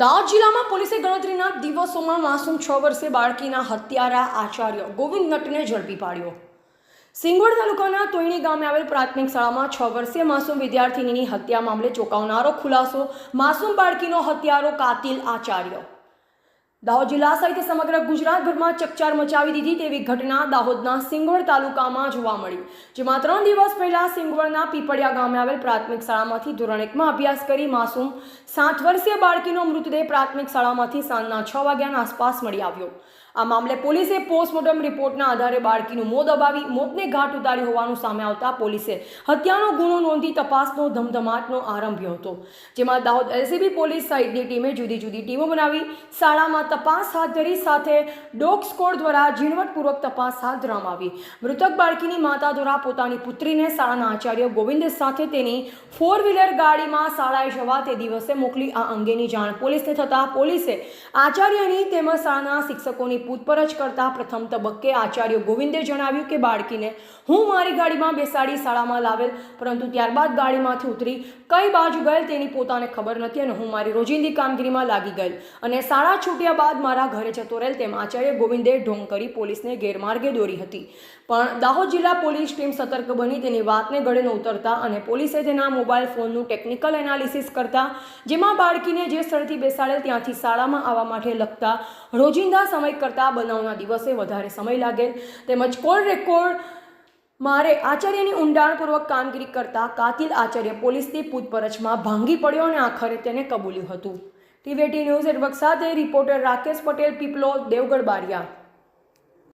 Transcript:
દાહોદ જિલ્લામાં પોલીસે ગણતરીના દિવસોમાં માસૂમ છ વર્ષે બાળકીના હત્યારા આચાર્ય ગોવિંદ નટને ઝડપી પાડ્યો. સિંગોડ તાલુકાના તોયણી ગામે આવેલ પ્રાથમિક શાળામાં છ વર્ષીય માસૂમ વિદ્યાર્થીનીની હત્યા મામલે ચોંકાવનારો ખુલાસો, માસૂમ બાળકીનો હત્યારો, કાતિલ આચાર્ય દાહોદ જિલ્લા સહિત સમગ્ર ગુજરાતભરમાં ચકચાર મચાવી દીધી તેવી ઘટના દાહોદના સિંગવડ તાલુકામાં જોવા મળી. જેમાં ત્રણ દિવસ પહેલા સિંગવડના પીપળિયા ગામે આવેલ પ્રાથમિક શાળામાંથી ધોરણ એકમાં અભ્યાસ કરી માસૂમ સાત વર્ષીય બાળકીનો મૃતદેહ પ્રાથમિક શાળામાંથી સાંજના છ વાગ્યાના આસપાસ મળી આવ્યો. આ મામલે પોલીસે પોસ્ટમોર્ટમ રિપોર્ટના આધારે બાળકીનું મોત દબાવી મોતને ઘાટ ઉતારી હોવાનું સામે આવતા પોલીસે હત્યાનો ગુનો નોંધી તપાસનો ધમધમાટનો આરંભ્યો હતો. જેમાં દાહોદ એલસીબી પોલીસ સહિતની ટીમે જુદી જુદી ટીમો બનાવી શાળામાં તપાસ હાથ ધરી સાથે ડોગ સ્કોડ દ્વારા ઝીણવટપૂર્વક તપાસ હાથ ધરવામાં આવી. મૃતક બાળકીની માતા દ્વારા પોતાની પુત્રીને શાળાના આચાર્ય ગોવિંદ સાથે તેની ફોર વ્હીલર ગાડીમાં શાળાએ જવા તે દિવસે મોકલી. આ અંગેની જાણ પોલીસને થતાં પોલીસે આચાર્યની તેમજ શાળાના શિક્ષકોની પૂછપરછ કરતા પ્રથમ તબક્કે આચાર્ય ગોવિંદે જણાવ્યું કે બાળકીને હું મારી ગાડીમાં બેસાડી શાળામાં લાવેલ, પરંતુ ત્યારબાદ ગાડીમાંથી ઉતરી કઈ બાજુ ગયેલ તેની પોતાને ખબર નથી અને હું મારી રોજિંદી કામગીરીમાં લાગી ગયેલ. અને શાળા છૂટ્યા બાદ મારા ઘરે જતો રહેલ તેમ આચાર્ય ગોવિંદે ઢોંગ કરી પોલીસને ગેરમાર્ગે દોરી હતી. પણ દાહોદ જિલ્લા પોલીસ ટીમ સતર્ક બની તેની વાતને ગળે ન ઉતરતા અને પોલીસે તેના મોબાઈલ ફોનનું ટેકનિકલ એનાલિસિસ કરતા, જેમાં બાળકીને જે સ્થળથી બેસાડેલ ત્યાંથી શાળામાં આવવા માટે લગતા રોજિંદા સમય કરતાં બનાવના દિવસે વધારે સમય લાગેલ તેમજ કોલ રેકોર્ડ મારે આચાર્યની ઊંડાણપૂર્વક કામગીરી કરતા કાતિલ આચાર્ય પોલીસની પૂછપરછમાં ભાંગી પડ્યો અને આખરે તેને કબૂલ્યું હતું. ટીવીટી ન્યૂઝ નેટવર્ક સાથે રિપોર્ટર રાકેશ પટેલ પીપલો દેવગઢ બારિયા.